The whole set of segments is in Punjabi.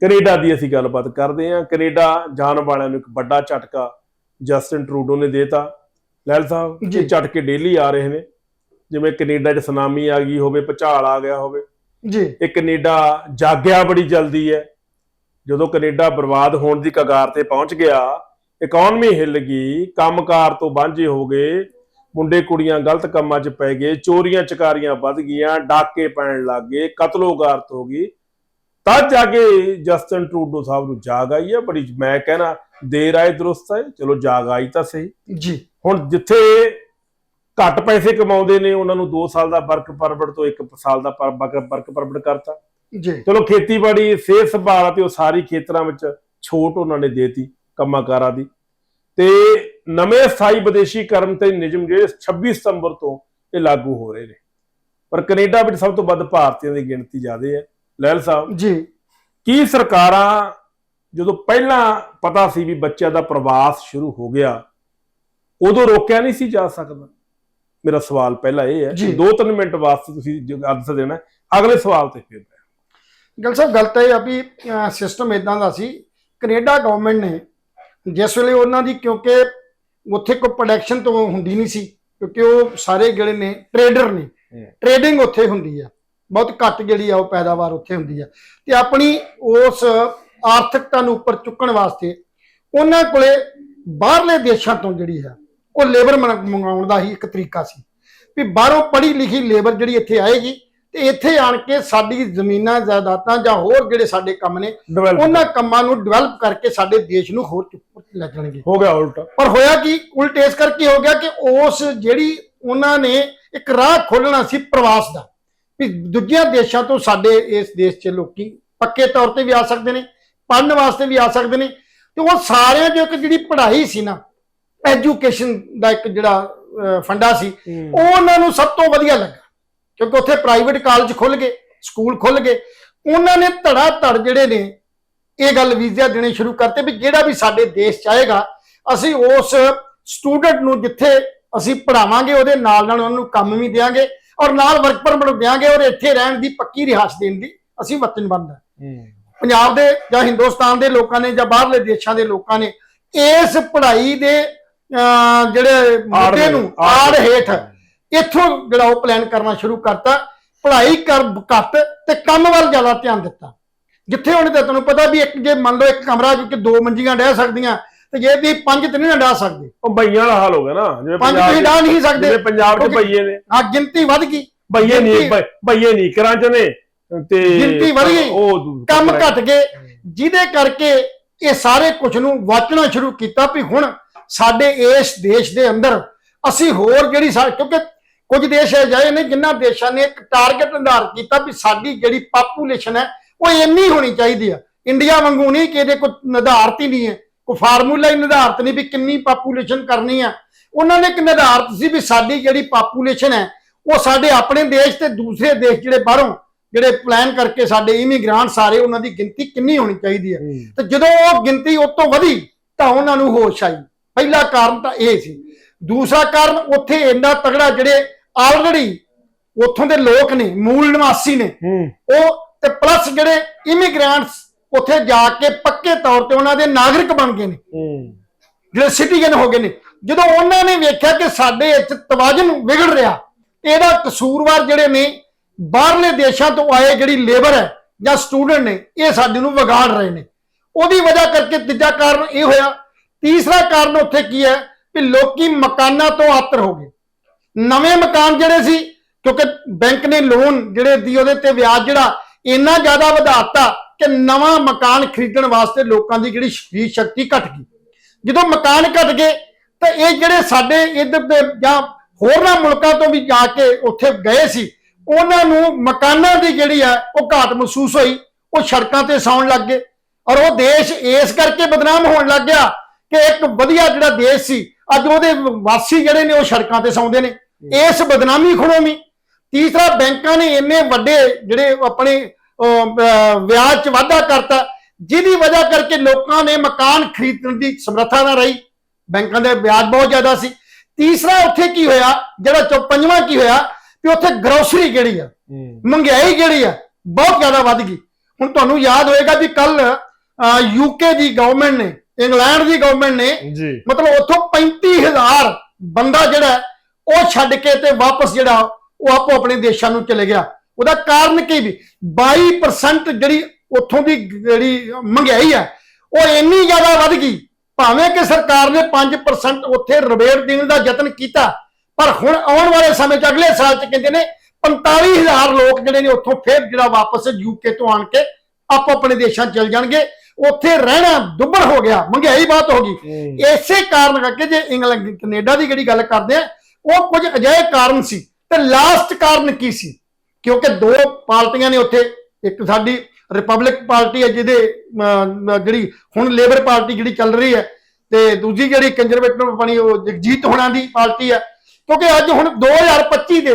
ਕੈਨੇਡਾ ਦੀ ਅਸੀਂ ਗੱਲਬਾਤ ਕਰਦੇ ਹਾਂ। ਕੈਨੇਡਾ ਜਾਣ ਵਾਲਿਆਂ ਨੂੰ ਇੱਕ ਵੱਡਾ ਝਟਕਾ ਜਸਟਿਨ ਟਰੂਡੋ ਨੇ ਦੇਤਾ। ਲੈਲ ਸਾਹਿਬ। ਇਹ ਝਟਕੇ ਡੇਲੀ ਆ ਰਹੇ ਨੇ। ਜਿਵੇਂ ਕੈਨੇਡਾ 'ਚ ਸੁਨਾਮੀ ਆ ਗਈ ਹੋਵੇ ਭੁਚਾਲ ਆ ਗਿਆ ਹੋਵੇ। ਜੀ। ਇਹ ਕੈਨੇਡਾ ਜਾਗਿਆ ਬੜੀ ਜਲਦੀ ਹੈ। ਜਦੋਂ ਕੈਨੇਡਾ ਬਰਬਾਦ ਹੋਣ ਦੀ ਕਗਾਰ ਤੇ ਪਹੁੰਚ ਗਿਆ ਇਕਨੋਮੀ ਹਿੱਲ ਗਈ ਕੰਮਕਾਰ ਤੋਂ ਵਾਂਝੇ ਹੋ ਗਏ। ਮੁੰਡੇ ਕੁੜੀਆਂ ਗਲਤ ਕੰਮਾਂ 'ਚ ਪੈ ਗਏ ਚੋਰੀਆਂ ਚਕਾਰੀਆਂ ਵੱਧ ਗਈਆਂ ਡਾਕੇ ਪੈਣ ਲੱਗ ਗਏ ਕਤਲੋਗਾਰਤ ਹੋ ਗਈ। ਤਦ ਜਾ ਕੇ ਜਸਟਨ ਟਰੂਡੋ ਸਾਹਿਬ ਨੂੰ ਜਾਗ ਆਈ ਹੈ ਬੜੀ ਮੈਂ ਕਹਿਣਾ ਦੇਰ ਆਏ ਦਰੁਸਤ ਹੈ ਚਲੋ ਜਾਗ ਆਈ ਤਾਂ ਸਹੀ। ਜੀ। ਹੁਣ ਜਿੱਥੇ ਘੱਟ ਪੈਸੇ ਕਮਾਉਂਦੇ ਨੇ ਉਹਨਾਂ ਨੂੰ 2 ਸਾਲ ਦਾ ਵਰਕ ਪਰਮਿਟ ਤੋਂ 1 ਸਾਲ ਦਾ ਵਰਕ ਪਰਮਿਟ ਕਰਤਾ। ਜੀ। ਚਲੋ ਖੇਤੀਬਾੜੀ ਸਿਹਤ ਸੰਭਾਲ ਤੇ ਉਹ ਸਾਰੀ ਖੇਤਰਾਂ ਵਿੱਚ ਛੋਟ ਉਹਨਾਂ ਨੇ ਦੇਤੀ ਕੰਮਾਂਕਾਰਾਂ ਦੀ। ਤੇ ਨਵੇਂ ਸਥਾਈ ਵਿਦੇਸ਼ੀ ਕਰਮ ਤੇ ਨਿਯਮ ਜਿਹੜੇ 26 ਸਤੰਬਰ ਤੋਂ ਇਹ ਲਾਗੂ ਹੋ ਰਹੇ ਨੇ। ਪਰ ਕੈਨੇਡਾ ਵਿੱਚ ਸਭ ਤੋਂ ਵੱਧ ਭਾਰਤੀਆਂ ਦੀ ਗਿਣਤੀ ਜ਼ਿਆਦਾ ਹੈ। ਲੈਲ ਸਾਹਿਬ ਜੀ ਕੀ ਸਰਕਾਰਾਂ ਜਦੋਂ ਪਹਿਲਾਂ ਪਤਾ ਸੀ ਵੀ ਬੱਚਿਆਂ ਦਾ ਪ੍ਰਵਾਸ ਸ਼ੁਰੂ ਹੋ ਗਿਆ ਉਦੋਂ ਰੋਕਿਆ ਨਹੀਂ ਸੀ ਜਾ ਸਕਦਾ ਮੇਰਾ ਸਵਾਲ ਪਹਿਲਾ ਇਹ ਹੈ। ਕਿ ਦੋ ਤਿੰਨ ਮਿੰਟ ਵਾਸਤੇ ਤੁਸੀਂ ਅਰਥ ਦੇਣਾ। ਅਗਲੇ ਸਵਾਲ ਤੇ ਫਿਰ ਗੱਲ ਸਾਹਿਬ ਗੱਲ ਤਾਂ ਇਹ ਆ ਵੀ ਸਿਸਟਮ ਇਦਾਂ ਦਾ ਸੀ ਕੈਨੇਡਾ ਗਵਰਨਮੈਂਟ ਨੇ ਜਿਸ ਵੇਲੇ ਉਹਨਾਂ ਦੀ ਕਿਉਂਕਿ ਉੱਥੇ ਕੋਈ ਪ੍ਰੋਡਕਸ਼ਨ ਤੋਂ ਹੁੰਦੀ ਨਹੀਂ ਸੀ ਕਿਉਂਕਿ ਉਹ ਸਾਰੇ ਜਿਹੜੇ ਨੇ ਟ੍ਰੇਡਰ ਨੇ। ਟ੍ਰੇਡਿੰਗ ਉੱਥੇ ਹੁੰਦੀ ਆ ਬਹੁਤ ਘੱਟ ਜਿਹੜੀ ਆ ਉਹ ਪੈਦਾਵਾਰ ਉੱਥੇ ਹੁੰਦੀ ਆ। ਤੇ ਆਪਣੀ ਉਸ ਆਰਥਿਕਤਾ ਨੂੰ ਉੱਪਰ ਚੁੱਕਣ ਵਾਸਤੇ ਉਹਨਾਂ ਕੋਲੇ ਬਾਹਰਲੇ ਦੇਸ਼ਾਂ ਤੋਂ ਜਿਹੜੀ ਆ ਉਹ ਲੇਬਰ ਮੰਗਾਉਣ ਦਾ ਹੀ ਇੱਕ ਤਰੀਕਾ ਸੀ। ਵੀ ਬਾਹਰੋਂ ਪੜ੍ਹੀ ਲਿਖੀ ਲੇਬਰ ਜਿਹੜੀ ਇੱਥੇ ਆਏਗੀ ਤੇ ਇੱਥੇ ਆਣ ਕੇ ਸਾਡੀ ਜ਼ਮੀਨਾਂ ਜਾਇਦਾਦਾਂ ਜਾਂ ਹੋਰ ਜਿਹੜੇ ਸਾਡੇ ਕੰਮ ਨੇ ਉਹਨਾਂ ਕੰਮਾਂ ਨੂੰ ਡਿਵੈਲਪ ਕਰਕੇ ਸਾਡੇ ਦੇਸ਼ ਨੂੰ ਹੋਰ ਲੈ ਜਾਣਗੇ। ਹੋ ਗਿਆ ਉਲਟਾ। ਪਰ ਹੋਇਆ ਕੀ? ਉਲਟ ਇਸ ਕਰਕੇ ਹੋ ਗਿਆ ਕਿ ਉਸ ਜਿਹੜੀ ਉਹਨਾਂ ਨੇ ਇੱਕ ਰਾਹ ਖੋਲਣਾ ਸੀ ਪ੍ਰਵਾਸ ਦਾ। ਵੀ ਦੂਜਿਆਂ ਦੇਸ਼ਾਂ ਤੋਂ ਸਾਡੇ ਇਸ ਦੇਸ਼ 'ਚ ਲੋਕੀ ਪੱਕੇ ਤੌਰ ਤੇ ਵੀ ਆ ਸਕਦੇ ਨੇ ਪੜ੍ਹਨ ਵਾਸਤੇ ਵੀ ਆ ਸਕਦੇ ਨੇ। ਤੇ ਉਹ ਸਾਰਿਆਂ ਜੋ ਇੱਕ ਜਿਹੜੀ ਪੜ੍ਹਾਈ ਸੀ ਨਾ ਐਜੂਕੇਸ਼ਨ ਦਾ ਇੱਕ ਜਿਹੜਾ ਫੰਡਾ ਸੀ ਉਹ ਉਹਨਾਂ ਨੂੰ ਸਭ ਤੋਂ ਵਧੀਆ ਲੱਗਾ। ਕਿਉਂਕਿ ਉੱਥੇ ਪ੍ਰਾਈਵੇਟ ਕਾਲਜ ਖੁੱਲ ਗਏ ਸਕੂਲ ਖੁੱਲ ਗਏ। ਉਹਨਾਂ ਨੇ ਧੜਾ ਧੜ ਜਿਹੜੇ ਨੇ ਇਹ ਗੱਲ ਵੀਜ਼ਾ ਦੇਣੇ ਸ਼ੁਰੂ ਕਰਤੇ ਵੀ ਜਿਹੜਾ ਵੀ ਸਾਡੇ ਦੇਸ਼ ਚ ਆਏਗਾ ਅਸੀਂ ਉਸ ਸਟੂਡੈਂਟ ਨੂੰ ਜਿੱਥੇ ਅਸੀਂ ਪੜਾਵਾਂਗੇ ਉਹਦੇ ਨਾਲ ਨਾਲ ਉਹਨੂੰ ਕੰਮ ਵੀ ਦੇਵਾਂਗੇ ਔਰ ਨਾਲ ਵਰਕ ਪਰਮਿਟ ਦੇਵਾਂਗੇ ਔਰ ਇੱਥੇ ਰਹਿਣ ਦੀ ਪੱਕੀ ਰਿਹਾਇਸ਼ ਦੇਣ ਦੀ ਅਸੀਂ ਵਚਨਬੱਧ ਹਾਂ। ਪੰਜਾਬ ਦੇ ਜਾਂ ਹਿੰਦੁਸਤਾਨ ਦੇ ਲੋਕਾਂ ਨੇ ਜਾਂ ਬਾਹਰਲੇ ਦੇਸ਼ਾਂ ਦੇ ਲੋਕਾਂ ਨੇ ਇਸ ਪੜ੍ਹਾਈ ਦੇ ਜਿਹੜੇ ਮੁੱਦੇ ਨੂੰ ਆੜ ਹੇਠ ਇੱਥੋਂ ਜਿਹੜਾ ਉਹ ਪਲਾਨ ਕਰਨਾ ਸ਼ੁਰੂ ਕਰਤਾ ਪੜ੍ਹਾਈ ਕਰ ਘੱਟ ਤੇ ਕੰਮ ਵੱਲ ਜ਼ਿਆਦਾ ਧਿਆਨ ਦਿੱਤਾ। ਜਿੱਥੇ ਹੁਣ ਤੇ ਤੁਹਾਨੂੰ ਪਤਾ ਵੀ ਇੱਕ ਜੇ ਮੰਨ ਲਓ ਇੱਕ ਕਮਰਾ ਜਿੱਥੇ ਦੋ ਮੰਜੀਆਂ ਡਹਿ ਸਕਦੀਆਂ ਤੇ ਜੇ ਵੀ ਪੰਜ ਤੇ ਨਹੀਂ ਨਾ ਡਹਿ ਸਕਦੇ। ਉਹ ਬਈਆਂ ਵਾਲਾ ਹਾਲ ਹੋ ਗਿਆ ਨਾ ਜਿਵੇਂ ਪੰਜ ਤੁਸੀਂ ਡਹਿ ਨਹੀਂ ਸਕਦੇ। ਜਿਵੇਂ ਪੰਜਾਬ 'ਚ ਬਈਏ ਨੇ। ਆ ਗਿਣਤੀ ਵੱਧ ਗਈ। ਬਈਏ ਨਹੀਂ ਬਈਏ ਨਹੀਂ ਕਰਾਂ ਚ ਨੇ। ਤੇ ਗਿਣਤੀ ਵਧ ਗਈ। ਉਹ ਕੰਮ ਘਟ ਗਏ। ਜਿਹਦੇ ਕਰਕੇ ਇਹ ਸਾਰੇ ਕੁਝ ਨੂੰ ਵਾਚਣਾ ਸ਼ੁਰੂ ਕੀਤਾ ਵੀ ਹੁਣ ਸਾਡੇ ਇਸ ਦੇਸ਼ ਦੇ ਅੰਦਰ ਅਸੀਂ ਹੋਰ ਜਿਹੜੀ ਕਿਉਂਕਿ ਕੁਝ ਦੇਸ਼ ਅਜਿਹੇ ਨੇ ਜਿਨ੍ਹਾਂ ਦੇਸ਼ਾਂ ਨੇ ਇੱਕ ਟਾਰਗੇਟ ਨਿਰਧਾਰਿਤ ਕੀਤਾ ਵੀ ਸਾਡੀ ਜਿਹੜੀ ਪਾਪੂਲੇਸ਼ਨ ਹੈ ਉਹ ਇੰਨੀ ਹੋਣੀ ਚਾਹੀਦੀ ਆ। ਇੰਡੀਆ ਵਾਂਗੂ ਨਹੀਂ ਕਿ ਇਹਦੇ ਕੋਈ ਨਿਰਧਾਰਤ ਹੀ ਨਹੀਂ ਹੈ। ਕੋਈ ਫਾਰਮੂਲਾ ਹੀ ਨਿਰਧਾਰਤ ਨਹੀਂ ਵੀ ਕਿੰਨੀ ਪਾਪੂਲੇਸ਼ਨ ਕਰਨੀ ਆ। ਉਹਨਾਂ ਨੇ ਇੱਕ ਨਿਰਧਾਰਤ ਸੀ ਵੀ ਸਾਡੀ ਜਿਹੜੀ ਪਾਪੂਲੇਸ਼ਨ ਹੈ ਉਹ ਸਾਡੇ ਆਪਣੇ ਦੇਸ਼ ਤੇ ਦੂਸਰੇ ਦੇਸ਼ ਜਿਹੜੇ ਬਾਹਰੋਂ ਜਿਹੜੇ ਪਲਾਨ ਕਰਕੇ ਸਾਡੇ ਇਮੀਗ੍ਰਾਂਟ ਸਾਰੇ ਉਹਨਾਂ ਦੀ ਗਿਣਤੀ ਕਿੰਨੀ ਹੋਣੀ ਚਾਹੀਦੀ ਹੈ। ਤੇ ਜਦੋਂ ਉਹ ਗਿਣਤੀ ਉਸ ਤੋਂ ਵਧੀ ਤਾਂ ਉਹਨਾਂ ਨੂੰ ਹੋਸ਼ ਆਈ। ਪਹਿਲਾ ਕਾਰਨ ਤਾਂ ਇਹ ਸੀ। ਦੂਸਰਾ ਕਾਰਨ ਉੱਥੇ ਇੰਨਾ ਤਗੜਾ ਜਿਹੜੇ ਆਲਰੇਡੀ ਉੱਥੋਂ ਦੇ ਲੋਕ ਨੇ ਮੂਲ ਨਿਵਾਸੀ ਨੇ ਉਹ ਤੇ ਪਲੱਸ ਜਿਹੜੇ ਇਮੀਗ੍ਰੈਂਟਸ ਉੱਥੇ ਜਾ ਕੇ ਪੱਕੇ ਤੌਰ ਤੇ ਉਹਨਾਂ ਦੇ ਨਾਗਰਿਕ ਬਣ ਗਏ ਨੇ। ਹੂੰ। ਜਿਹੜੇ ਸਿਟੀਜ਼ਨ ਹੋ ਗਏ ਨੇ। ਜਦੋਂ ਉਹਨਾਂ ਨੇ ਵੇਖਿਆ ਕਿ ਸਾਡੇ ਇੱਥੇ ਤਵਾਜ਼ਨ ਵਿਗੜ ਰਿਹਾ ਇਹਦਾ ਕਸੂਰਵਾਰ ਜਿਹੜੇ ਨੇ ਬਾਹਰਲੇ ਦੇਸ਼ਾਂ ਤੋਂ ਆਏ ਜਿਹੜੀ ਲੇਬਰ ਹੈ ਜਾਂ ਸਟੂਡੈਂਟ ਨੇ ਇਹ ਸਾਡੇ ਨੂੰ ਵਿਗਾੜ ਰਹੇ ਨੇ। ਉਹਦੀ ਵਜ੍ਹਾ ਕਰਕੇ ਤੀਜਾ ਕਾਰਨ ਇਹ ਹੋਇਆ। ਤੀਸਰਾ ਕਾਰਨ ਉੱਥੇ ਕੀ ਹੈ ਕਿ ਲੋਕੀ ਮਕਾਨਾਂ ਤੋਂ ਆਤਰ ਹੋ ਗਏ। ਨਵੇਂ ਮਕਾਨ ਜਿਹੜੇ ਸੀ ਕਿਉਂਕਿ ਬੈਂਕ ਨੇ ਲੋਨ ਜਿਹੜੇ ਦੀ ਉਹਦੇ ਤੇ ਵਿਆਜ ਜਿਹੜਾ ਇੰਨਾ ਜ਼ਿਆਦਾ ਵਧਾਤਾ ਕਿ ਨਵਾਂ ਮਕਾਨ ਖਰੀਦਣ ਵਾਸਤੇ ਲੋਕਾਂ ਦੀ ਜਿਹੜੀ ਖਰੀਦ ਸ਼ਕਤੀ ਘਟ ਗਈ। ਜਦੋਂ ਮਕਾਨ ਘਟ ਗਏ ਤਾਂ ਇਹ ਜਿਹੜੇ ਸਾਡੇ ਇੱਧਰ ਦੇ ਜਾਂ ਹੋਰਨਾਂ ਮੁਲਕਾਂ ਤੋਂ ਵੀ ਜਾ ਕੇ ਉੱਥੇ ਗਏ ਸੀ ਉਹਨਾਂ ਨੂੰ ਮਕਾਨਾਂ ਦੀ ਜਿਹੜੀ ਆ ਉਹ ਘਾਟ ਮਹਿਸੂਸ ਹੋਈ ਉਹ ਸੜਕਾਂ ਤੇ ਸੌਣ ਲੱਗ ਗਏ। ਔਰ ਉਹ ਦੇਸ਼ ਇਸ ਕਰਕੇ ਬਦਨਾਮ ਹੋਣ ਲੱਗ ਗਿਆ ਕਿ ਇੱਕ ਵਧੀਆ ਜਿਹੜਾ ਦੇਸ਼ ਸੀ ਅੱਜ ਉਹਦੇ ਵਾਸੀ ਜਿਹੜੇ ਨੇ ਉਹ ਸੜਕਾਂ ਤੇ ਸੌਂਦੇ ਨੇ। ਇਸ ਬਦਨਾਮੀ ਖੜੋਮੀ ਤੀਸਰਾ ਬੈਂਕਾਂ ਨੇ ਇੰਨੇ ਵੱਡੇ ਜਿਹੜੇ ਆਪਣੇ ਵਿਆਜ ਚ ਵਾਧਾ ਕਰਤਾ। ਜਿਹਦੀ ਵਜ੍ਹਾ ਕਰਕੇ ਲੋਕਾਂ ਨੇ ਮਕਾਨ ਖਰੀਦਣ ਦੀ ਸਮਰੱਥਾ ਨਾ ਰਹੀ। ਬੈਂਕਾਂ ਦੇ ਵਿਆਜ ਬਹੁਤ ਜ਼ਿਆਦਾ ਸੀ। ਤੀਸਰਾ ਉੱਥੇ ਕੀ ਹੋਇਆ? ਜਿਹੜਾ ਚੌ ਪੰਜਵਾਂ ਕੀ ਹੋਇਆ? ਕਿ ਉੱਥੇ ਗਰੋਸਰੀ ਜਿਹੜੀ ਆ? ਮਹਿੰਗਾਈ ਜਿਹੜੀ ਆ? ਬਹੁਤ ਜ਼ਿਆਦਾ ਵੱਧ ਗਈ। ਹੁਣ ਤੁਹਾਨੂੰ ਯਾਦ ਹੋਏਗਾ ਵੀ ਕੱਲ ਯੂਕੇ ਦੀ ਗਵਰਨਮੈਂਟ ਨੇ ਇੰਗਲੈਂਡ ਦੀ ਗਵਰਨਮੈਂਟ ਨੇ ਮਤਲਬ ਉੱਥੋਂ 35000 ਬੰਦਾ ਜਿਹੜਾ ਉਹ ਛੱਡ ਕੇ ਤੇ ਵਾਪਸ ਜਿਹੜਾ ਉਹ ਆਪੋ ਆਪਣੇ ਦੇਸ਼ਾਂ ਨੂੰ ਚਲੇ ਗਿਆ। ਉਹਦਾ ਕਾਰਨ ਕੀ ਵੀ? 22% ਜਿਹੜੀ ਉੱਥੋਂ ਦੀ ਜਿਹੜੀ ਮਹਿੰਗਾਈ ਹੈ ਉਹ ਇੰਨੀ ਜ਼ਿਆਦਾ ਵੱਧ ਗਈ। ਭਾਵੇਂ ਕਿ ਸਰਕਾਰ ਨੇ 5% ਉੱਥੇ ਰਿਬੇਟ ਦੇਣ ਦਾ ਯਤਨ ਕੀਤਾ ਪਰ ਹੁਣ ਆਉਣ ਵਾਲੇ ਸਮੇਂ 'ਚ ਅਗਲੇ ਸਾਲ 'ਚ ਕਹਿੰਦੇ ਨੇ 45000 ਲੋਕ ਜਿਹੜੇ ਨੇ ਉੱਥੋਂ ਫਿਰ ਜਿਹੜਾ ਵਾਪਸ ਯੂਕੇ ਤੋਂ ਆਣ ਕੇ ਆਪੋ ਆਪਣੇ ਦੇਸ਼ਾਂ ਚਲ ਜਾਣਗੇ। ਉੱਥੇ ਰਹਿਣਾ ਦੁੱਬਰ ਹੋ ਗਿਆ ਮਹਿੰਗਾਈ ਬਹੁਤ ਹੋ ਗਈ। ਇਸੇ ਕਾਰਨ ਕਰਕੇ ਜੇ ਇੰਗਲੈਂਡ ਕੈਨੇਡਾ ਦੀ ਜਿਹੜੀ ਗੱਲ ਕਰਦੇ ਆ ਉਹ ਕੁਝ ਅਜਿਹੇ ਕਾਰਨ ਸੀ। ਤੇ ਲਾਸਟ ਕਾਰਨ ਕੀ ਸੀ? ਕਿਉਂਕਿ ਦੋ ਪਾਰਟੀਆਂ ਨੇ ਉੱਥੇ ਇੱਕ ਸਾਡੀ ਰਿਪਬਲਿਕ ਪਾਰਟੀ ਹੈ ਜਿਹਦੇ ਜਿਹੜੀ ਹੁਣ ਲੇਬਰ ਪਾਰਟੀ ਜਿਹੜੀ ਚੱਲ ਰਹੀ ਹੈ ਤੇ ਦੂਜੀ ਜਿਹੜੀ ਕੰਜ਼ਰਵੇਟਿਵ ਬਣੀ ਉਹ ਜਗਜੀਤ ਹੋਣਾ ਦੀ ਪਾਰਟੀ ਹੈ। ਕਿਉਂਕਿ ਅੱਜ ਹੁਣ 2025 ਦੇ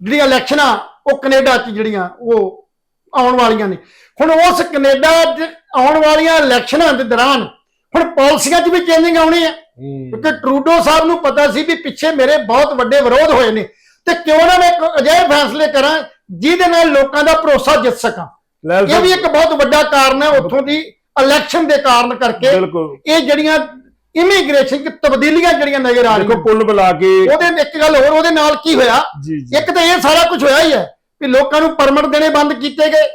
ਜਿਹੜੀਆਂ ਇਲੈਕਸ਼ਨਾਂ ਉਹ ਕੈਨੇਡਾ 'ਚ ਜਿਹੜੀਆਂ ਉਹ ਆਉਣ ਵਾਲੀਆਂ ਨੇ। ਹੁਣ ਉਸ ਕੈਨੇਡਾ 'ਚ ਆਉਣ ਵਾਲੀਆਂ ਇਲੈਕਸ਼ਨਾਂ ਦੇ ਦੌਰਾਨ ਹੁਣ ਪਾਲਿਸੀਆਂ 'ਚ ਵੀ ਚੇਂਜਿੰਗ ਆਉਣੀ ਹੈ। ਕਿਉਂਕਿ ਟਰੂਡੋ ਸਾਹਿਬ ਨੂੰ ਪਤਾ ਸੀ ਵੀ ਪਿੱਛੇ ਮੇਰੇ ਬਹੁਤ ਵੱਡੇ ਵਿਰੋਧ ਹੋਏ ਨੇ। ਤੇ ਕਿਉਂ ਨਾ ਮੈਂ ਇੱਕ ਅਜਿਹੇ ਫੈਸਲੇ ਕਰਾਂ ਜਿਹਦੇ ਨਾਲ ਲੋਕਾਂ ਦਾ ਭਰੋਸਾ ਜਿੱਤ ਸਕਾਂ? ਇਹ ਵੀ ਇੱਕ ਬਹੁਤ ਵੱਡਾ ਕਾਰਨ ਹੈ ਉੱਥੋਂ ਦੀ ਇਲੈਕਸ਼ਨ ਦੇ ਕਾਰਨ ਕਰਕੇ। ਬਿਲਕੁਲ। ਇਹ ਜਿਹੜੀਆਂ ਇਮੀਗ੍ਰੇਸ਼ਨ ਦੀ ਤਬਦੀਲੀਆਂ ਜਿਹੜੀਆਂ ਨਜ਼ਰ ਆ ਦੇਖੋ ਰਹੀਆਂ ਕੁੱਲ ਮਿਲਾ ਕੇ ਉਹਦੇ ਇੱਕ ਗੱਲ ਹੋਰ ਉਹਦੇ ਨਾਲ ਕੀ ਹੋਇਆ? ਜੀ ਜੀ। ਇੱਕ ਤਾਂ ਇਹ ਸਾਰਾ ਕੁਝ ਹੋਇਆ ਹੀ ਹੈ ਵੀ ਲੋਕਾਂ ਨੂੰ ਪਰਮਿਟ ਦੇਣੇ ਬੰਦ ਕੀਤੇ ਗਏ।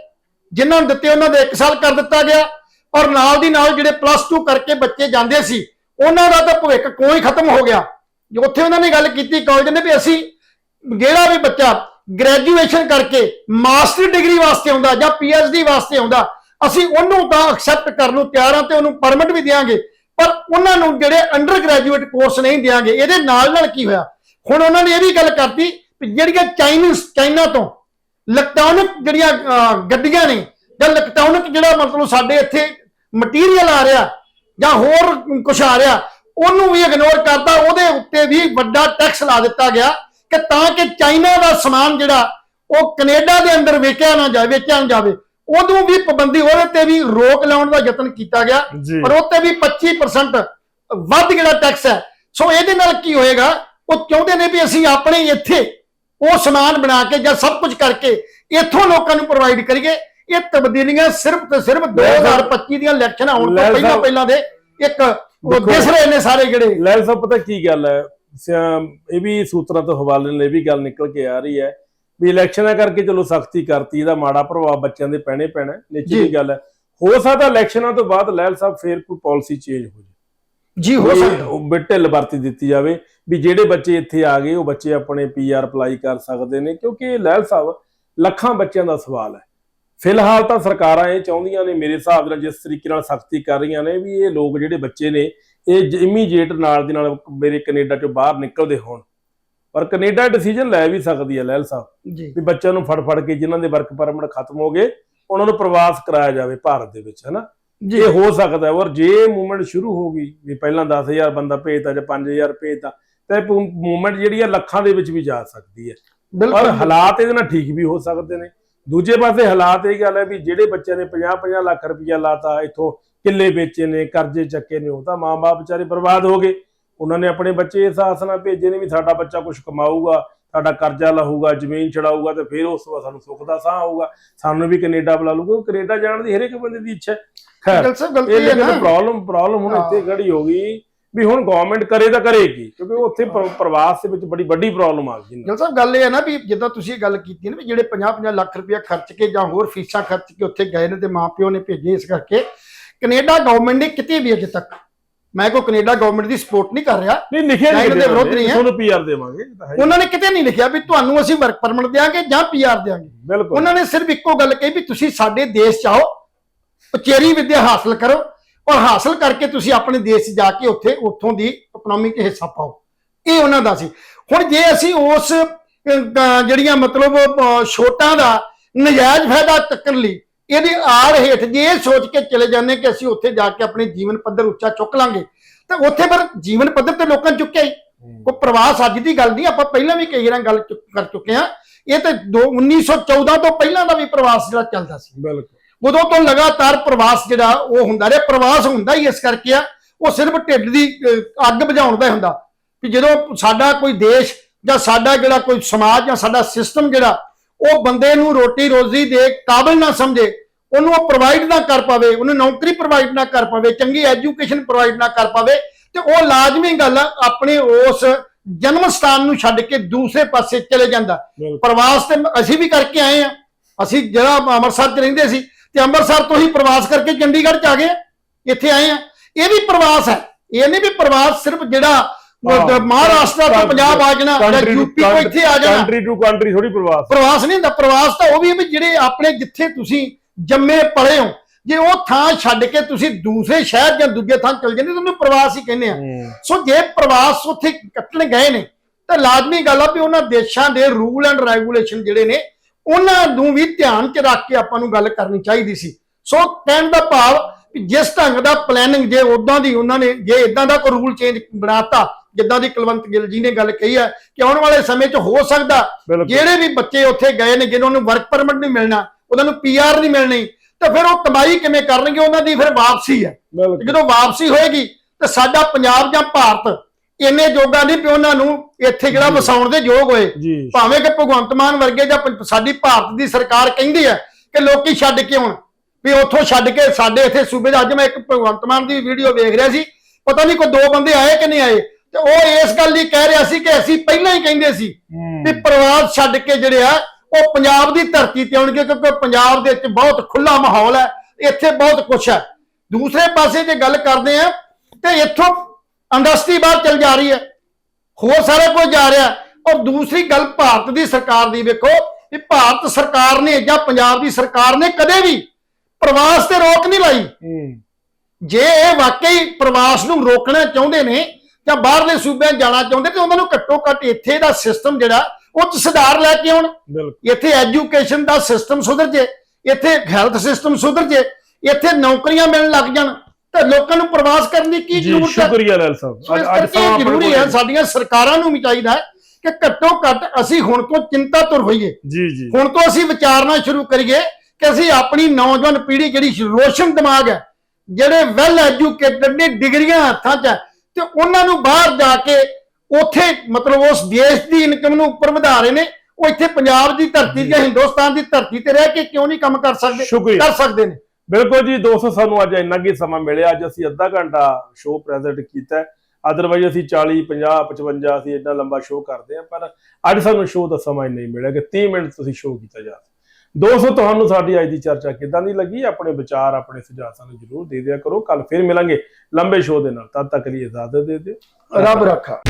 ਜਿਨ੍ਹਾਂ ਨੂੰ ਦਿੱਤੇ ਉਹਨਾਂ ਦੇ 1 ਸਾਲ ਕਰ ਦਿੱਤਾ ਗਿਆ। ਔਰ ਨਾਲ ਦੀ ਨਾਲ ਜਿਹੜੇ ਪਲੱਸ 2 ਕਰਕੇ ਬੱਚੇ ਜਾਂਦੇ ਸੀ ਉਹਨਾਂ ਦਾ ਤਾਂ ਭਵਿੱਖ ਕੋਈ ਖਤਮ ਹੋ ਗਿਆ। ਜੋ ਉੱਥੇ ਉਹਨਾਂ ਨੇ ਗੱਲ ਕੀਤੀ ਕਾਲਜ ਨੇ ਵੀ ਅਸੀਂ ਜਿਹੜਾ ਵੀ ਬੱਚਾ ਗ੍ਰੈਜੂਏਸ਼ਨ ਕਰਕੇ ਮਾਸਟਰ ਡਿਗਰੀ ਵਾਸਤੇ ਆਉਂਦਾ ਜਾਂ ਡੀ ਵਾਸਤੇ ਆਉਂਦਾ, ਅਸੀਂ ਉਹਨੂੰ ਤਾਂ ਐਕਸੈਪਟ ਕਰਨ ਨੂੰ ਤਿਆਰ ਹਾਂ ਤੇ ਉਹਨੂੰ ਪਰਮਿਟ ਵੀ ਦੇਵਾਂਗੇ ਪਰ ਉਹਨਾਂ ਨੂੰ ਜਿਹੜੇ ਅੰਡਰ ਗ੍ਰੈਜੂਏਟ ਕੋਰਸ ਨਹੀਂ ਦੇਵਾਂਗੇ ਇਹਦੇ ਨਾਲ ਨਾਲ ਕੀ ਹੋਇਆ? ਹੁਣ ਉਹਨਾਂ ਨੇ ਇਹ ਵੀ ਗੱਲ ਕਰਤੀ ਵੀ ਜਿਹੜੀਆਂ ਚਾਈਨੀਜ਼ ਚਾਈਨਾ ਤੋਂ ਇਲੈਕਟ੍ਰੋਨਿਕ ਜਿਹੜੀਆਂ ਗੱਡੀਆਂ ਨੇ, ਜਾਂ ਇਲੈਕਟ੍ਰੋਨਿਕ ਜਿਹੜਾ ਮਤਲਬ ਸਾਡੇ ਇੱਥੇ ਮਟੀਰੀਅਲ ਆ ਰਿਹਾ, ਜਾਂ ਹੋਰ ਕੁਝ ਆ ਰਿਹਾ, ਉਹਨੂੰ ਵੀ ਇਗਨੋਰ ਕਰਦਾ ਉਹਦੇ ਉੱਤੇ ਵੀ ਵੱਡਾ ਟੈਕਸ ਲਾ ਦਿੱਤਾ ਗਿਆ। ਕਿ ਤਾਂ ਕਿ ਚਾਈਨਾ ਦਾ ਸਮਾਨ ਜਿਹੜਾ ਉਹ ਕੈਨੇਡਾ ਦੇ ਅੰਦਰ ਵੇਚਿਆ ਨਾ ਜਾਵੇ ਵੇਚਿਆ ਨਾ ਜਾਵੇ। ਉਦੋਂ ਵੀ ਪਾਬੰਦੀ ਉਹਦੇ ਤੇ ਵੀ ਰੋਕ ਲਾਉਣ ਦਾ ਯਤਨ ਕੀਤਾ ਗਿਆ। ਪਰ ਉਹ ਤੇ ਵੀ 25% ਵੱਧ ਜਿਹੜਾ ਟੈਕਸ ਹੈ। ਸੋ ਇਹਦੇ ਨਾਲ ਕੀ ਹੋਏਗਾ? ਉਹ ਚਾਹੁੰਦੇ ਨੇ ਵੀ ਅਸੀਂ ਆਪਣੇ ਇੱਥੇ ਉਹ ਸਮਾਨ ਬਣਾ ਕੇ ਜਾਂ ਸਭ ਕੁਝ ਕਰਕੇ ਇੱਥੋਂ ਲੋਕਾਂ ਨੂੰ ਪ੍ਰੋਵਾਈਡ ਕਰੀਏ। ਇਹ ਤਬਦੀਲੀਆਂ ਸਿਰਫ ਤੇ ਸਿਰਫ 2025 ਦੀਆਂ ਇਲੈਕਸ਼ਨ ਆਉਣ ਤੋਂ ਲੈ ਪਹਿਲਾਂ ਪਹਿਲਾਂ ਦੇ ਇੱਕ ਉਹ ਦਿਸ ਰਹੇ ਨੇ ਸਾਰੇ ਜਿਹੜੇ। ਲੈਲ ਸਾਹਿਬ ਪਤਾ ਕੀ ਗੱਲ ਹੈ? ਇਹ ਵੀ ਸੂਤਰਾਂ ਤੋਂ ਹਵਾਲੇ ਨਾਲ ਇਹ ਵੀ ਗੱਲ ਨਿਕਲ ਕੇ ਆ ਰਹੀ ਹੈ ਵੀ ਇਲੈਕਸ਼ਨਾਂ ਕਰਕੇ ਚਲੋ ਸਖਤੀ ਕਰਤੀ ਇਹਦਾ ਮਾੜਾ ਪ੍ਰਭਾਵ ਬੱਚਿਆਂ ਦੇ ਪੈਣੇ ਪੈਣਾ ਨਿਸ਼ਚਿਤ ਜੀ। ਗੱਲ ਹੈ। ਹੋ ਸਕਦਾ ਇਲੈਕਸ਼ਨਾਂ ਤੋਂ ਬਾਅਦ ਲੈਲ ਸਾਹਿਬ ਫੇਰ ਕੋਈ ਪਾਲਿਸੀ ਚੇਂਜ ਹੋ ਜਾਵੇ। ਜੀ ਹੋ ਸਕਦਾ। ਉਹ ਬਿੱਟਲ ਵਰਤੀ ਦਿੱਤੀ ਜਾਵੇ ਵੀ ਜਿਹੜੇ ਬੱਚੇ ਇੱਥੇ ਆ ਗਏ ਉਹ ਬੱਚੇ ਆਪਣੇ ਪੀਆਰ ਅਪਲਾਈ ਕਰ ਸਕਦੇ ਨੇ ਕਿਉਂਕਿ ਲੈਲ ਸਾਹਿਬ ਲੱਖਾਂ ਬੱਚਿਆਂ ਦਾ ਸਵਾਲ ਹੈ। ਫਿਲਹਾਲ ਤਾਂ ਸਰਕਾਰਾਂ ਇਹ ਚਾਹੁੰਦੀਆਂ ਨੇ ਮੇਰੇ ਹਿਸਾਬ ਨਾਲ ਜਿਸ ਤਰੀਕੇ ਨਾਲ ਸਖਤੀ ਕਰ ਰਹੀਆਂ ਨੇ ਵੀ ਇਹ ਲੋਕ ਜਿਹੜੇ ਬੱਚੇ ਨੇ ਇਹ ਇਮੀਡੀਏਟ ਨਾਲ ਦੀ ਨਾਲ ਮੇਰੇ ਕੈਨੇਡਾ ਚੋਂ ਬਾਹਰ ਨਿਕਲਦੇ ਹੋਣ। ਪਰ ਕੈਨੇਡਾ ਡਿਸੀਜਨ ਲੈ ਵੀ ਸਕਦੀ ਹੈ ਲੈਲ ਸਾਹਿਬ। ਜੀ। ਵੀ ਬੱਚਿਆਂ ਨੂੰ ਫੜ ਫੜ ਕੇ ਜਿਨ੍ਹਾਂ ਦੇ ਵਰਕ ਪਰਮਿਟ ਖਤਮ ਹੋ ਗਏ ਉਹਨਾਂ ਨੂੰ ਪ੍ਰਵਾਸ ਕਰਾਇਆ ਜਾਵੇ ਭਾਰਤ ਦੇ ਵਿੱਚ ਹੈਨਾ? ਇਹ ਹੋ ਸਕਦਾ ਔਰ ਜੇ ਮੂਵਮੈਂਟ ਸ਼ੁਰੂ ਹੋ ਗਈ ਵੀ ਪਹਿਲਾਂ 10000 ਬੰਦਾ ਭੇਜਤਾ ਜਾਂ 5000 ਭੇਜਤਾ ਤਾਂ ਮੂਵਮੈਂਟ ਜਿਹੜੀ ਹੈ ਲੱਖਾਂ ਦੇ ਵਿੱਚ ਵੀ ਜਾ ਸਕਦੀ ਹੈ। ਪਰ ਹਾਲਾਤ ਇਹਦੇ ਨਾਲ ਠੀਕ ਵੀ ਹੋ ਸਕਦੇ ਨੇ। ਦੂਜੇ ਪਾਸੇ ਹਾਲਾਤ ਇਹ ਗੱਲ ਹੈ ਵੀ ਜਿਹੜੇ ਬੱਚਿਆਂ ਨੇ 50-50 ਲੱਖ ਰੁਪਇਆ ਲਾਤਾ ਇਥੋਂ ਕਿੱਲੇ ਵੇਚੇ ਨੇ ਕਰਜ਼ੇ ਚੱਕੇ ਨੇ ਉਹ ਤਾਂ ਮਾਂ-ਬਾਪ ਵਿਚਾਰੇ ਬਰਬਾਦ ਹੋ ਗਏ। ਉਹਨਾਂ ਨੇ ਆਪਣੇ ਬੱਚੇ ਇਸ ਆਸ ਨਾਲ ਭੇਜੇ ਨੇ ਵੀ ਸਾਡਾ ਬੱਚਾ ਕੁਝ ਕਮਾਊਗਾ ਸਾਡਾ ਕਰਜ਼ਾ ਲਹੂਗਾ ਜ਼ਮੀਨ ਛਡਾਊਗਾ ਤੇ ਫਿਰ ਉਸ ਤੋਂ ਸਾਨੂੰ ਸੁੱਖ ਦਾ ਸਾਹ ਆਊਗਾ। ਸਾਨੂੰ ਵੀ ਕੈਨੇਡਾ ਬੁਲਾ ਲੂਗਾ ਕੈਨੇਡਾ ਜਾਣ ਦੀ ਹਰੇਕ ਬੰਦੇ ਦੀ ਇੱਛਾ ਹੈ। ਖੈਰ ਇਹ ਗਲਤੀ ਹੈ ਲੇਕਿਨ ਨਾ। ਪ੍ਰੋਬਲਮ ਪ੍ਰੋਬਲਮ ਹੁਣ। ਇੱਥੇ ਖੜੀ ਹੋ ਗਈ। ਵੀ ਹੁਣ ਗਵਰਨਮੈਂਟ ਕਰੇ ਤਾਂ ਕਰੇਗੀ ਕਿਉਂਕਿ ਉੱਥੇ ਪ੍ਰ- ਪ੍ਰਵਾਸ ਦੇ ਵਿੱਚ ਬੜੀ ਵੱਡੀ ਪ੍ਰੋਬਲਮ ਆ ਗਈ ਗੱਲ ਸਾਹਿਬ ਗੱਲ ਇਹ ਹੈ ਨਾ ਵੀ ਜਿੱਦਾਂ ਤੁਸੀਂ ਇਹ ਗੱਲ ਕੀਤੀ ਨਾ ਵੀ ਜਿਹੜੇ 50-50 ਲੱਖ ਰੁਪਇਆ ਖਰਚ ਕੇ ਜਾਂ ਹੋਰ ਫੀਸਾਂ ਖਰਚ ਕੇ ਉੱਥੇ ਗਏ ਨੇ ਤੇ ਮਾਪਿਓ ਨੇ ਭੇਜੇ ਇਸ ਕਰਕੇ ਕੈਨੇਡਾ ਗਵਰਨਮੈਂਟ ਨੇ ਕਿਤੇ ਵੀ ਅਜੇ ਤੱਕ ਮੈਂ ਕੋਈ ਕੈਨੇਡਾ ਗਵਰਨਮੈਂਟ ਦੀ ਸਪੋਰਟ ਨਹੀਂ ਕਰ ਰਿਹਾ ਨਹੀਂ ਲਿਖਿਆ ਨਹੀਂ ਦੇ ਵਿਰੁੱਧ ਨਹੀਂ ਹੈ। ਤੁਹਾਨੂੰ ਪੀਆਰ ਦੇਵਾਂਗੇ। ਉਹਨਾਂ ਨੇ ਕਿਤੇ ਨਹੀਂ ਲਿਖਿਆ ਵੀ ਤੁਹਾਨੂੰ ਅਸੀਂ ਵਰਕ ਪਰਮਿਟ ਦਿਆਂਗੇ ਜਾਂ ਪੀਆਰ ਬਿਲਕੁਲ ਉਹਨਾਂ ਨੇ ਸਿਰਫ ਇੱਕੋ ਗੱਲ ਕਹੀ ਵੀ ਤੁਸੀਂ ਸਾਡੇ ਦੇਸ਼ ਚ ਆਓ ਉਚੇਰੀ ਵਿੱਦਿਆ ਹਾਸਲ ਕਰੋ ਔਰ ਹਾਸਲ ਕਰਕੇ ਤੁਸੀਂ ਆਪਣੇ ਦੇਸ਼ 'ਚ ਜਾ ਕੇ ਉੱਥੇ ਉੱਥੋਂ ਦੀ ਇਕਨੋਮੀ 'ਚ ਹਿੱਸਾ ਪਾਓ। ਇਹ ਉਹਨਾਂ ਦਾ ਸੀ। ਹੁਣ ਜੇ ਅਸੀਂ ਉਸ ਜਿਹੜੀਆਂ ਮਤਲਬ ਛੋਟਾਂ ਦਾ ਨਜਾਇਜ਼ ਫਾਇਦਾ ਚੱਕਣ ਲਈ ਇਹਦੀ ਆੜ ਹੇਠ ਜੇ ਇਹ ਸੋਚ ਕੇ ਚਲੇ ਜਾਂਦੇ ਕਿ ਅਸੀਂ ਉੱਥੇ ਜਾ ਕੇ ਆਪਣੇ ਜੀਵਨ ਪੱਧਰ ਉੱਚਾ ਚੁੱਕ ਲਾਂਗੇ ਤਾਂ ਉੱਥੇ ਪਰ ਜੀਵਨ ਪੱਧਰ ਤੇ ਲੋਕਾਂ ਚੁੱਕਿਆ ਹੀ। ਕੋਈ ਪ੍ਰਵਾਸ ਅੱਜ ਦੀ ਗੱਲ ਨਹੀਂ ਆਪਾਂ ਪਹਿਲਾਂ ਵੀ ਕਈ ਵਾਰ ਗੱਲ ਕਰ ਚੁੱਕੇ ਆ ਇਹ ਤਾਂ ਦੋ 1914 ਤੋਂ ਪਹਿਲਾਂ ਦਾ ਵੀ ਪ੍ਰਵਾਸ ਜਿਹੜਾ ਚੱਲਦਾ ਸੀ। ਬਿਲਕੁਲ। ਉਦੋਂ ਤੋਂ ਲਗਾਤਾਰ ਪ੍ਰਵਾਸ ਜਿਹੜਾ ਉਹ ਹੁੰਦਾ ਰਿਹਾ ਪ੍ਰਵਾਸ ਹੁੰਦਾ ਹੀ ਇਸ ਕਰਕੇ ਆ ਉਹ ਸਿਰਫ ਢਿੱਡ ਦੀ ਅੱਗ ਬੁਝਾਉਣ ਦਾ ਹੀ ਹੁੰਦਾ। ਕਿ ਜਦੋਂ ਸਾਡਾ ਕੋਈ ਦੇਸ਼ ਜਾਂ ਸਾਡਾ ਜਿਹੜਾ ਕੋਈ ਸਮਾਜ ਜਾਂ ਸਾਡਾ ਸਿਸਟਮ ਜਿਹੜਾ ਉਹ ਬੰਦੇ ਨੂੰ ਰੋਟੀ ਰੋਜ਼ੀ ਦੇ ਕਾਬਿਲ ਨਾ ਸਮਝੇ ਉਹਨੂੰ ਉਹ ਪ੍ਰੋਵਾਈਡ ਨਾ ਕਰ ਪਾਵੇ ਉਹਨੂੰ ਨੌਕਰੀ ਪ੍ਰੋਵਾਈਡ ਨਾ ਕਰ ਪਾਵੇ ਚੰਗੀ ਐਜੂਕੇਸ਼ਨ ਪ੍ਰੋਵਾਈਡ ਨਾ ਕਰ ਪਾਵੇ ਤੇ ਉਹ ਲਾਜ਼ਮੀ ਗੱਲ ਆ, ਆਪਣੇ ਉਸ ਜਨਮ ਸਥਾਨ ਨੂੰ ਛੱਡ ਕੇ ਦੂਸਰੇ ਪਾਸੇ ਚਲੇ ਜਾਂਦਾ। ਪ੍ਰਵਾਸ ਤੇ ਅਸੀਂ ਵੀ ਕਰਕੇ ਆਏ ਆ। ਅਸੀਂ ਜਿਹੜਾ ਅੰਮ੍ਰਿਤਸਰ ਚ ਰਹਿੰਦੇ ਸੀ ਤੇ ਅੰਮ੍ਰਿਤਸਰ ਤੋਂ ਹੀ ਪ੍ਰਵਾਸ ਕਰਕੇ ਚੰਡੀਗੜ੍ਹ ਚ ਆ ਗਏ। ਇੱਥੇ ਆਏ ਆ। ਇਹ ਵੀ ਪ੍ਰਵਾਸ ਹੈ। ਇਹ ਨਹੀਂ ਵੀ ਪ੍ਰਵਾਸ ਸਿਰਫ ਜਿਹੜਾ। ਮਹਾਰਾਸ਼ਟਰ ਤੋਂ ਪੰਜਾਬ ਆ ਜਾਣਾ ਜਾਂ ਯੂਪੀ ਤੋਂ ਇੱਥੇ ਆ ਜਾਣਾ। ਕੰਟਰੀ ਟੂ ਕੰਟਰੀ ਥੋੜੀ ਪ੍ਰਵਾਸ। ਪ੍ਰਵਾਸ ਨਹੀਂ ਹੁੰਦਾ। ਪ੍ਰਵਾਸ ਤਾਂ ਉਹ ਵੀ ਹੈ ਵੀ ਜਿਹੜੇ ਆਪਣੇ ਜਿੱਥੇ ਤੁਸੀਂ ਜੰਮੇ ਪਲੇ ਹੋ ਜੇ ਉਹ ਥਾਂ ਛੱਡ ਕੇ ਤੁਸੀਂ ਦੂਸਰੇ ਸ਼ਹਿਰ ਜਾਂ ਦੂਜੇ ਥਾਂ ਚਲ ਜਾਂਦੇ ਤਾਂ ਉਹਨੂੰ ਪ੍ਰਵਾਸ ਹੀ ਕਹਿੰਦੇ ਆ। ਸੋ ਜੇ ਪ੍ਰਵਾਸ ਉੱਥੇ ਕੱਟਣ ਗਏ ਨੇ ਤਾਂ ਲਾਜ਼ਮੀ ਗੱਲ ਆ ਵੀ ਉਹਨਾਂ ਦੇਸ਼ਾਂ ਦੇ ਰੂਲ ਐਂਡ ਰੈਗੂਲੇਸ਼ਨ ਜਿਹੜੇ ਨੇ ਉਹਨਾਂ ਨੂੰ ਵੀ ਧਿਆਨ 'ਚ ਰੱਖ ਕੇ ਆਪਾਂ ਨੂੰ ਗੱਲ ਕਰਨੀ ਚਾਹੀਦੀ ਸੀ। ਸੋ ਕਹਿਣ ਦਾ ਭਾਵ ਜਿਸ ਢੰਗ ਦਾ ਪਲੈਨਿੰਗ ਜੇ ਉਦਾਂ ਦੀ ਉਹਨਾਂ ਨੇ ਜੇ ਇਦਾਂ ਦਾ ਕੋਈ ਰੂਲ ਚੇਂਜ ਬਣਾਤਾ ਜਿੱਦਾਂ ਦੀ ਕੁਲਵੰਤ ਗਿੱਲ ਜੀ ਨੇ ਗੱਲ ਕਹੀ ਹੈ ਕਿ ਆਉਣ ਵਾਲੇ ਸਮੇਂ 'ਚ ਹੋ ਸਕਦਾ ਜਿਹੜੇ ਵੀ ਬੱਚੇ ਉੱਥੇ ਗਏ ਨੇ ਜਿਹਨਾਂ ਨੂੰ ਵਰਕ ਪਰਮਿਟ ਨਹੀਂ ਮਿਲਣਾ ਉਹਨਾਂ ਨੂੰ ਪੀਆਰ ਨਹੀਂ ਮਿਲਣੀ ਤਾਂ ਫਿਰ ਉਹ ਕਮਾਈ ਕਿਵੇਂ ਕਰਨਗੇ ਉਹਨਾਂ ਦੀ ਫਿਰ ਵਾਪਸੀ ਹੈ। ਜਦੋਂ ਵਾਪਸੀ ਹੋਏਗੀ ਤੇ ਸਾਡਾ ਪੰਜਾਬ ਜਾਂ ਭਾਰਤ ਇੰਨੇ ਜੋਗਾ ਨਹੀਂ ਵੀ ਉਹਨਾਂ ਨੂੰ ਇੱਥੇ ਜਿਹੜਾ ਵਸਾਉਣ ਦੇ ਯੋਗ ਹੋਏ। ਭਾਵੇਂ ਕਿ ਭਗਵੰਤ ਮਾਨ ਵਰਗੇ ਜਾਂ ਸਾਡੀ ਭਾਰਤ ਦੀ ਸਰਕਾਰ ਕਹਿੰਦੀ ਹੈ ਕਿ ਲੋਕੀ ਛੱਡ ਕੇ ਆਉਣ। ਵੀ ਉੱਥੋਂ ਛੱਡ ਕੇ ਸਾਡੇ ਇੱਥੇ ਸੂਬੇ ਦਾ ਅੱਜ ਮੈਂ ਇੱਕ ਭਗਵੰਤ ਮਾਨ ਦੀ ਵੀਡੀਓ ਵੇਖ ਰਿਹਾ ਸੀ। ਪਤਾ ਨਹੀਂ ਕੋਈ ਦੋ ਬੰਦੇ ਆਏ ਕਿ ਨਹੀਂ ਆਏ। ਤੇ ਉਹ ਇਸ ਗੱਲ ਲਈ ਕਹਿ ਰਿਹਾ ਸੀ ਕਿ ਅਸੀਂ ਪਹਿਲਾਂ ਹੀ ਕਹਿੰਦੇ ਸੀ ਵੀ ਪ੍ਰਵਾਸ ਛੱਡ ਕੇ ਜਿਹੜੇ ਆ ਉਹ ਪੰਜਾਬ ਦੀ ਧਰਤੀ ਤੇ ਆਉਣਗੇ ਕਿਉਂਕਿ ਪੰਜਾਬ ਦੇ ਵਿੱਚ ਬਹੁਤ ਖੁੱਲਾ ਮਾਹੌਲ ਹੈ। ਇੱਥੇ ਬਹੁਤ ਕੁਝ ਹੈ। ਦੂਸਰੇ ਪਾਸੇ ਜੇ ਗੱਲ ਕਰਦੇ ਆ ਤੇ ਇੱਥੋਂ ਇੰਡਸਟਰੀ ਬਾਹਰ ਚਲ ਜਾ ਰਹੀ ਹੈ। ਹੋਰ ਸਾਰਾ ਕੁਝ ਜਾ ਰਿਹਾ। ਔਰ ਦੂਸਰੀ ਗੱਲ ਭਾਰਤ ਦੀ ਸਰਕਾਰ ਦੀ ਵੇਖੋ ਵੀ ਭਾਰਤ ਸਰਕਾਰ ਨੇ ਜਾਂ ਪੰਜਾਬ ਦੀ ਸਰਕਾਰ ਨੇ ਕਦੇ ਵੀ ਪ੍ਰਵਾਸ ਤੇ ਰੋਕ ਨਹੀਂ ਲਾਈ। ਜੇ ਇਹ ਵਾਕਈ ਪ੍ਰਵਾਸ ਨੂੰ ਰੋਕਣਾ ਚਾਹੁੰਦੇ ਨੇ ਜਾਂ ਬਾਹਰਲੇ ਸੂਬਿਆਂ ਜਾਣਾ ਚਾਹੁੰਦੇ ਤੇ ਉਹਨਾਂ ਨੂੰ ਘੱਟੋ ਘੱਟ ਇੱਥੇ ਦਾ ਸਿਸਟਮ ਜਿਹੜਾ ਉਹ 'ਚ ਸੁਧਾਰ ਲੈ ਕੇ ਆਉਣ। ਇੱਥੇ ਐਜੂਕੇਸ਼ਨ ਦਾ ਸਿਸਟਮ ਸੁਧਰ ਜੇ ਇੱਥੇ ਹੈਲਥ ਸਿਸਟਮ ਸੁਧਰ ਜੇ ਇੱਥੇ ਨੌਕਰੀਆਂ ਮਿਲਣ ਲੱਗ ਜਾਣ। ਤੇ ਲੋਕਾਂ ਨੂੰ ਪ੍ਰਵਾਸ ਕਰਨ ਦੀ ਕੀ ਜ਼ਰੂਰਤ ਹੈ? ਸ਼ੁਕਰੀਆ ਲੈਲ ਸਾਹਿਬ। ਅੱਜ- ਸਮਾਂ ਜ਼ਰੂਰੀ ਹੈ ਸਾਡੀਆਂ ਸਰਕਾਰਾਂ ਨੂੰ ਵੀ ਚਾਹੀਦਾ ਹੈ ਕਿ ਘੱਟੋ ਘੱਟ ਅਸੀਂ ਹੁਣ ਤੋਂ ਚਿੰਤਾ ਤੁਰ ਹੋਈਏ। ਜੀ ਜੀ। ਹੁਣ ਤੋਂ ਅਸੀਂ ਵਿਚਾਰਨਾ ਸ਼ੁਰੂ ਕਰੀਏ ਕਿ ਅਸੀਂ ਆਪਣੀ ਨੌਜਵਾਨ ਪੀੜ੍ਹੀ ਜਿਹੜੀ ਰੋਸ਼ਨ ਦਿਮਾਗ ਹੈ ਜਿਹੜੇ ਵੈਲ ਐਜੂਕੇਟਡ ਨੇ ਡਿਗਰੀਆਂ ਹੱਥਾਂ 'ਚ ਤੇ ਉਹਨਾਂ ਨੂੰ ਬਾਹਰ ਜਾ ਕੇ ਉੱਥੇ ਮਤਲਬ ਉਸ ਦੇਸ਼ ਦੀ ਇਨਕਮ ਨੂੰ ਉੱਪਰ ਵਧਾ ਰਹੇ ਨੇ ਉਹ ਇੱਥੇ ਪੰਜਾਬ ਦੀ ਧਰਤੀ ਜਾਂ ਹਿੰਦੁਸਤਾਨ ਦੀ ਧਰਤੀ ਤੇ ਰਹਿ ਕੇ ਕਿਉਂ ਨਹੀਂ ਕੰਮ ਕਰ ਸਕਦੇ? ਕਰ ਸਕਦੇ ਨੇ। ਬਿਲਕੁਲ ਜੀ ਦੋਸਤੋ, ਸਾਨੂੰ ਅੱਜ ਇੰਨਾ ਕੀ ਸਮਾਂ ਮਿਲਿਆ, ਅੱਜ ਅਸੀਂ ਅੱਧਾ ਘੰਟਾ ਸ਼ੋਅ ਪ੍ਰੈਜ਼ੈਂਟ ਕੀਤਾ ਅਦਰਵਾਈਜ਼ ਅਸੀਂ 40 50 55 ਅਸੀਂ ਇੰਨਾ ਲੰਬਾ ਸ਼ੋਅ ਕਰਦੇ ਆ ਪਰ ਅੱਜ ਸਾਨੂੰ ਸ਼ੋਅ ਦਾ ਸਮਾਂ ਹੀ ਨਹੀਂ ਮਿਲਿਆ ਕਿ 30 ਮਿੰਟ ਤੁਸੀਂ ਸ਼ੋਅ ਕੀਤਾ ਜਾ ਦੋਸਤੋ, ਤੁਹਾਨੂੰ ਸਾਡੀ ਅੱਜ ਦੀ ਚਰਚਾ ਕਿਦਾਂ ਦੀ ਲੱਗੀ? ਆਪਣੇ ਵਿਚਾਰ, ਆਪਣੇ ਸੁਝਾਅ ਸਾਨੂੰ ਜਰੂਰ ਦੇ ਦਿਆ ਕਰੋ। ਕੱਲ ਫਿਰ ਮਿਲਾਂਗੇ ਲੰਬੇ ਸ਼ੋਅ ਦੇ ਨਾਲ। ਤਦ ਤੱਕ ਲਈ ਇਜਾਜ਼ਤ ਦੇ ਦਿਓ। ਰੱਬ ਰੱਖਾ।